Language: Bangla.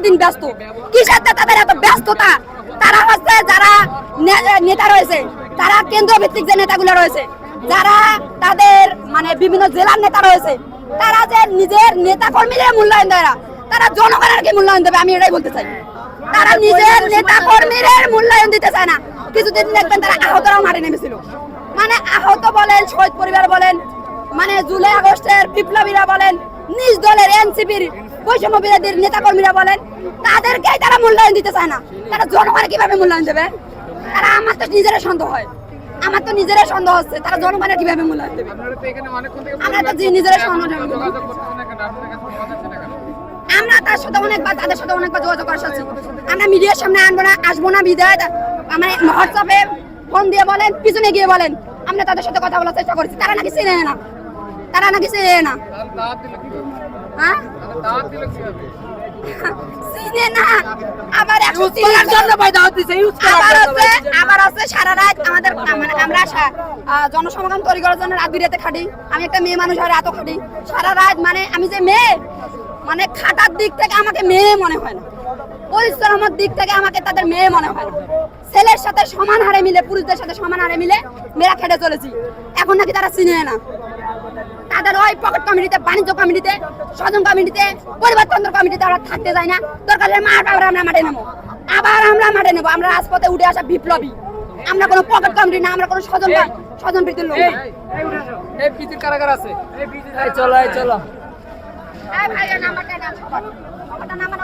সারাদিন ব্যস্ত। কিসের তাদের এত ব্যস্ততা? তারা হচ্ছে যারা নেতা রয়েছে, তারা কেন্দ্র ভিত্তিক যে নেতাগুলো রয়েছে, যারা তাদের মানে বিভিন্ন জেলার নেতা রয়েছে, তারা যে নিজের নেতা কর্মীদের মূল্যায়ন দেয় না, তারা জনগণের কি মূল্যায়ন দেবে? আমি এটাই বলতে চাই। তারা নিজের নেতা কর্মীদের মূল্যায়ন দিতে চায় না। কিছুদিন দেখবেন তারা আহতরাও মাঠে নেমেছিল। মানে আহত বলেন, শহীদ পরিবার বলেন মানে জুলাই আগস্টের বিপ্লবীরা বলেন নিজ দলের এনসিপির বৈষম্য বিরোধীর নেতা কর্মীরা বলেন তাদেরকেই তারা মূল্যায়ন দিতে চায় না। তারা জনগণের কীভাবে মূল্যায়ন দেবে? তারা আমার তো নিজের সন্দেহ হয়। আমার তো নিজের সন্দেহ হচ্ছে তারা জনগণের কীভাবে মূল্যায়ন দেবে? আমরা তো নিজেরাই সন্দেহ আমরা তার সাথে অনেকবার তাদের সাথে অনেকবার যোগাযোগ করে এসেছি আমরা মিডিয়ার সামনে আনব না আসব না বিদায় মানে হোয়াটসঅ্যাপে ফোন দিয়ে বলেন পিছনে গিয়ে বলেন আমরা তাদের সাথে কথা বলার চেষ্টা করছি। তারা নাকি চিনে না। তারা নাকি চিনে না হ্যাঁ চিনে আবার একশো চিনার জন্য আবার আছে আবার আছে সারা রাত আমাদের মানে আমরা জনসমাগম তৈরি করার জন্য রাত বিরাতে খাটি। আমি একটা মেয়ে মানুষ খাটি। সারা রাত মানে আমি যে মেয়ে মানে খাটার দিক থেকে আমাকে মেয়ে মনে হয় না। পরিশ্রমের দিক থেকে আমাকে তাদের মেয়ে মনে হয় না। ছেলের সাথে সমান হারে মিলে পুরুষদের সাথে সমান হারে মিলে মেয়েরা খেটে চলেছি। এখন নাকি তারা চিনে না। তাদের ওই পকেট কমিটিতে বাণিজ্য কমিটিতে স্বজন কমিটিতে পরিবারতন্ত্র কমিটিতে আমরা থাকতে যাই না। দরকার মাঠ আবার আমরা মাঠে নেব। আবার আমরা মাঠে নেব। আমরা রাজপথে উঠে আসা বিপ্লবী। আমরা কোনো পকেট কমিটি না আমরা কোনো স্বজন স্বজন প্রীতির লোক এই কারাগার আছে। চলো এই চলো। নাম্বারটা নাম্বার